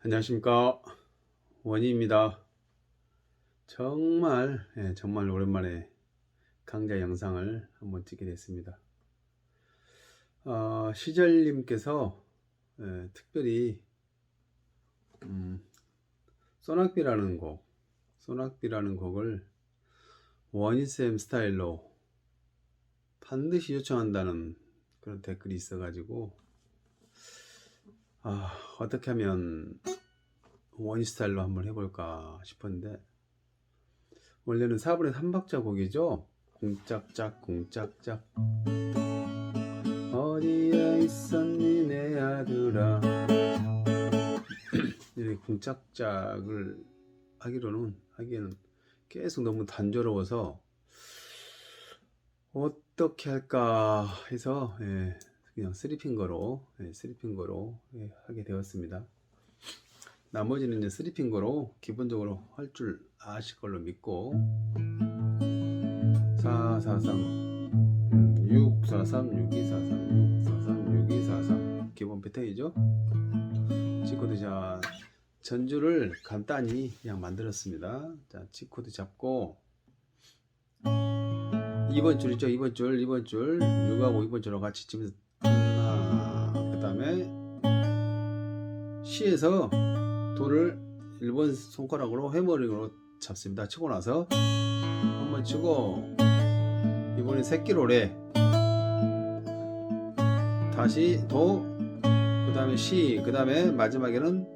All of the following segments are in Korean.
안녕하십니까 원희입니다. 정말 예, 정말 오랜만에 강좌 영상을 한번 찍게 됐습니다. 어, 시절님께서 예, 특별히 음, 소낙비라는 곡, 소낙비라는 곡을 원희쌤 스타일로 반드시 요청한다는 그런 댓글이 있어가지고 아, 어떻게 하면 원희 스타일로 한번 해볼까 싶었는데 원래는 4분의 3박자 곡이죠? 공짝짝 공짝짝. 어디에 있었니 내 아들아? 이렇게 공짝짝을 하기로는 하기에는 계속 너무 단조로워서 어떻게 할까 해서 예, 그냥 쓰리핑거로 예, 쓰리핑거로 예, 하게 되었습니다. 나머지는 이제 쓰리핑거로 기본적으로 할 줄 아실 걸로 믿고 443 음, 643 6243 643 6243 기본 패턴이죠. G코드 자 전주를 간단히 그냥 만들었습니다. 자 G코드 잡고 2번 줄 있죠? 2번 줄, 2번 줄 6하고 2번 줄하고 같이 그 다음에 C에서 도를 1번 손가락으로 해머링으로 잡습니다. 치고 나서 한번 치고 이번엔 새끼로래 다시 도 그 다음에 C 그 다음에 마지막에는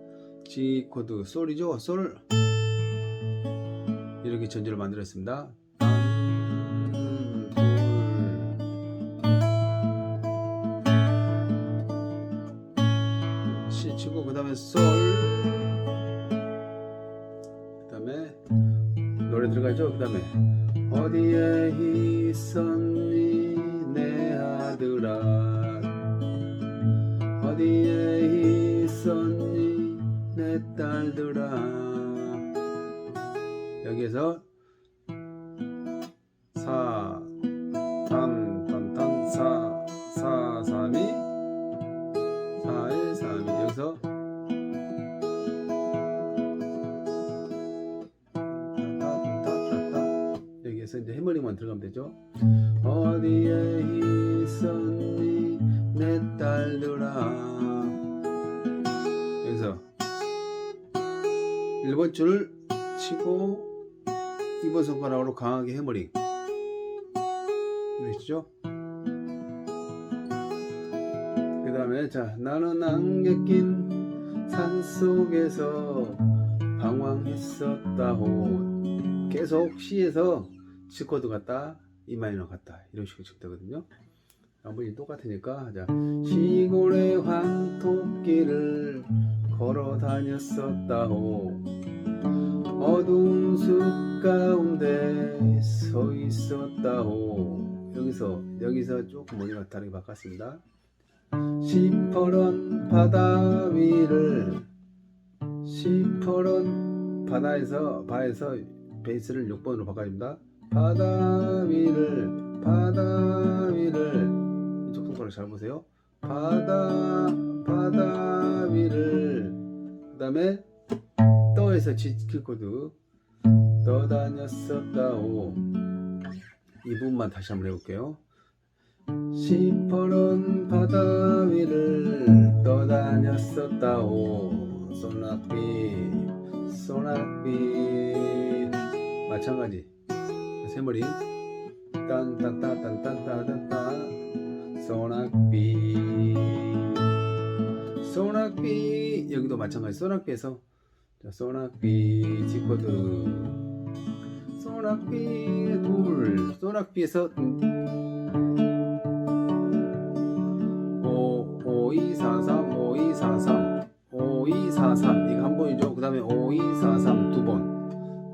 G 코드 솔이죠 솔 이렇게 전주를 만들었습니다. 다음에 솔 그 다음에 노래 들어가죠? 그 다음에 어디에 있었니 내 아들아? 어디에 있었니 내 딸들아? 여기에서 여기에서 이제 해머링만 들어가면 되죠. 어디에 있었니 내 딸들아. 여기서 1번 줄을 치고 2번 손가락으로 강하게 해머링. 이러시죠? 그 다음에 자 나는 안개 낀 산 속에서 방황했었다호 계속 C에서 G코드 갔다 E 마이너 갔다 이런 식으로 적되거든요. 나머지 똑같으니까 자 시골의 황토길을 걸어 다녔었다호 어두운 숲 가운데 서 있었다호 여기서 여기서 조금 머리가 다르게 바꿨습니다. 시퍼런 바다 위를 시퍼런 바다에서 바에서 베이스를 6번으로 바꿔줍니다 바다 위를 바다 위를. 이쪽 손가락 잘 보세요. 바다 바다 위를. 그 다음에 떠에서 지킬 코드. 떠다녔었다오. 이 부분만 다시 한번 해볼게요. 시퍼런 바다 위를 떠다녔었다오. 소낙비 소낙비. 마찬가지 세머리. 딴딴따딴딴따딴따. 소낙비. 소낙비. 여기도 마찬가지. 소낙비에서. 자, 소낙비 G코드. 소낙비 둘. 소낙비에서 5243 5243 5243 이거 한 번이죠. 그 다음에 5243 두번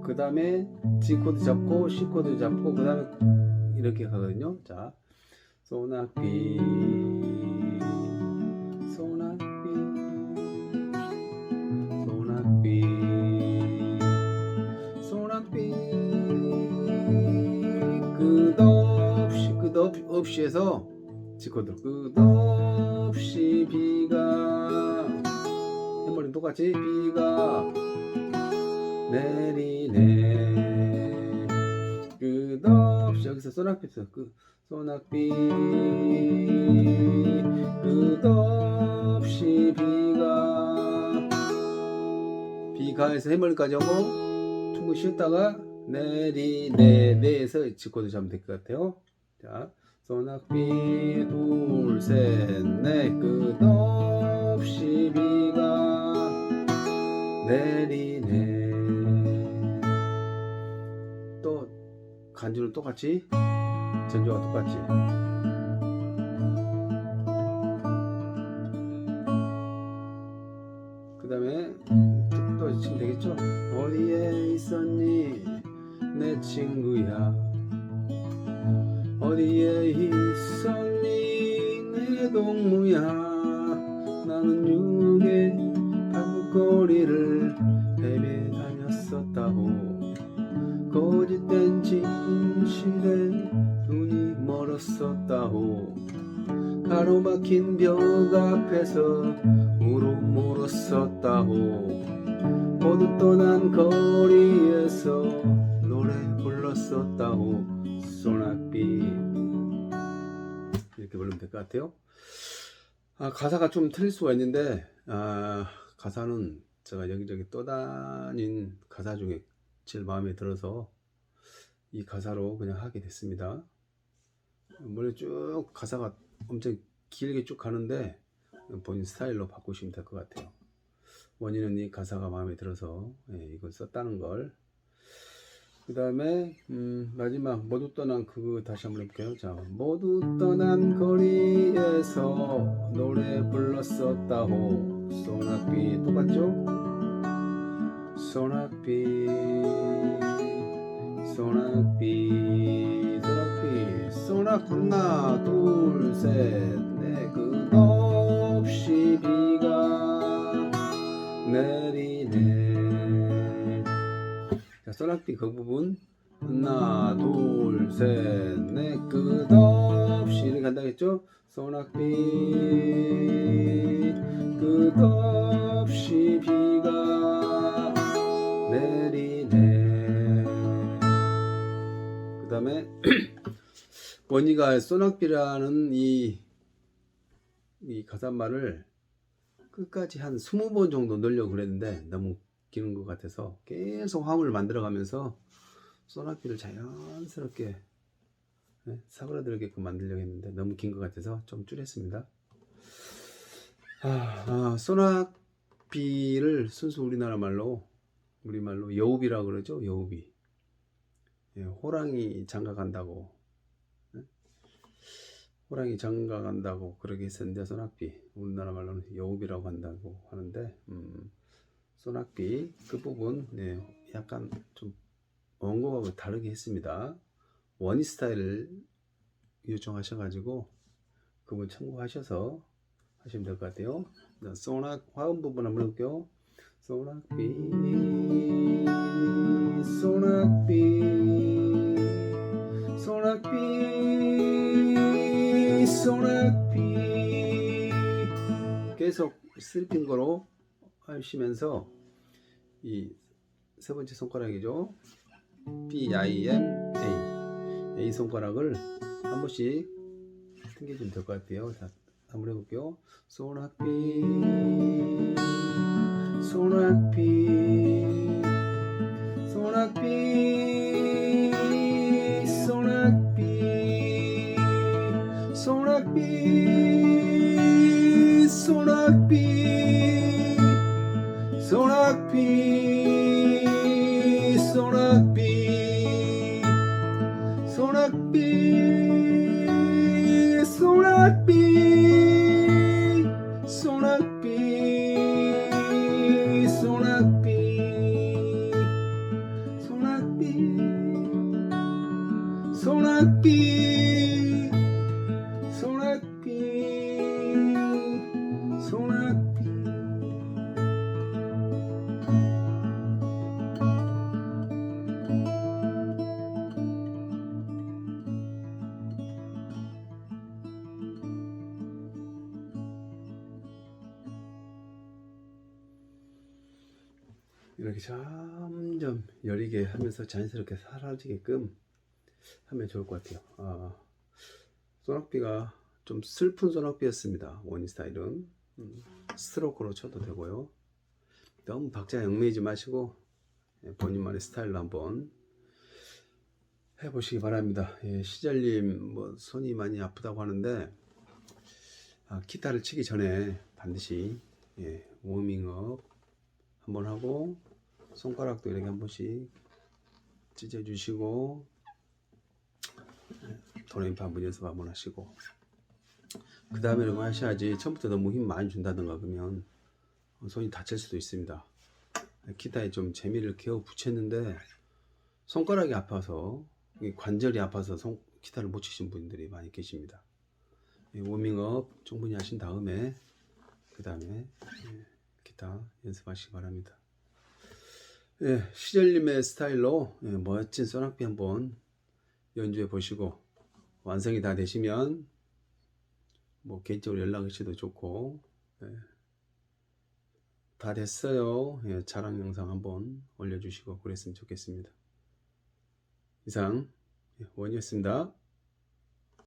그 다음에 G코드 잡고 C코드 잡고 그 다음에 이렇게 가거든요. 자 소낙비 소낙비 소낙비 소낙비 끝없이 끝없이 해서 G코드. 끝없이 비가. 해머리 똑같이 비가 내리네. 끝없이 여기서 소낙비 그 소낙비 끝없이 비가. 비가에서 해머리까지 하고 충분히 쉬었다가 내리네. 네에서 짚고도 잡으면 될 것 같아요. 자 소낙비 둘셋넷. 끝없이 비가. 내리네 간주는 똑같이? 전주와 똑같이? 그 다음에 또 치면 되겠죠? 어디에 있었니? 내 친구야. 어디에 있었니? 내 동무야. 나는 유혹 멀었었다고. 가로막힌 벽 앞에서 울어 물었었다고. 모두 떠난 거리에서 노래 불렀었다고. 소낙비. 이렇게 부르면 될 것 같아요. 아, 가사가 좀 틀릴 수가 있는데 아, 가사는 제가 여기저기 떠다닌 가사 중에 제일 마음에 들어서 이 가사로 그냥 하게 됐습니다 원래 쭉 가사가 엄청 길게 쭉 가는데 본인 스타일로 바꾸시면 될 것 같아요 원인은 이 가사가 마음에 들어서 예, 이걸 썼다는 걸. 그 다음에 음, 마지막 모두 떠난 그거 다시 한번 해볼게요. 자, 모두 떠난 거리에서 노래 불렀었다고 소낙비 똑같죠? 소낙비 소낙비 소낙비 소낙 하나 둘셋넷 끝없이 비가 내리네. 자 소낙비 그 부분. 하나 둘셋넷 끝없이. 이렇게 간다겠죠? 소낙비 끝없이 비가 내리네. 그 다음에 원희가 소낙비라는 이, 이 가사말을 끝까지 한 20번 정도 넣으려고 그랬는데 너무 기는 것 같아서 계속 화음을 만들어 가면서 소낙비를 자연스럽게 네, 사그라들게끔 만들려고 했는데 너무 긴 것 같아서 좀 줄였습니다. 아, 아, 소낙비를 순수 우리나라 말로 우리말로 여우비라고 그러죠. 여우비. 예, 호랑이 장가 간다고 네? 호랑이 장가 간다고 그러게 했었는데 소낙비. 우리나라 말로는 여우비라고 한다고 하는데 음, 소낙비 그 부분 네, 약간 좀 원고하고 다르게 했습니다. 원이 스타일을 요청하셔 가지고 그분 참고하셔서 하시면 될 것 같아요. 자, 소낙 화음 부분 한번 해볼게요. 소낙비 소낙비 소낙비 소낙비 계속 슬픈 거로 하시면서 이 세 번째 손가락이죠. B, I, M, A. A 손가락을 한 번씩 당겨주면 될 것 같아요. 자 한번 해볼게요. 소낙비 소낙비 소낙비 소낙비 소낙비 소낙비 소낙비 소낙비 소낙비 소 이렇게 점점 여리게 하면서 자연스럽게 사라지게끔 하면 좋을 것 같아요. 아, 소낙비가 좀 슬픈 소낙비였습니다. 원인 스타일은 음, 스트로크로 쳐도 되고요. 너무 박자 영매이지 마시고 예, 본인만의 스타일로 한번 해보시기 바랍니다. 예, 시절님 뭐 손이 많이 아프다고 하는데 아, 기타를 치기 전에 반드시 예, 워밍업 한번 하고 손가락도 이렇게 한 번씩 찢어주시고 예, 도레미파 한번 연습 한번 하시고 그 다음에 거 하셔야지 처음부터 너무 힘 많이 준다든가 그러면 손이 다칠 수도 있습니다. 기타에 좀 재미를 겨우 붙였는데 손가락이 아파서 이 관절이 아파서 손, 기타를 못 치신 분들이 많이 계십니다. 이 워밍업 충분히 하신 다음에 그 다음에 기타 연습하시기 바랍니다. 예, 시절님의 스타일로 예, 멋진 소낙비 한번 연주해 보시고 완성이 다 되시면 뭐 개인적으로 연락 주셔도 좋고 예, 다 됐어요. 예, 자랑 영상 한번 올려주시고 그랬으면 좋겠습니다. 이상 예, 원이었습니다.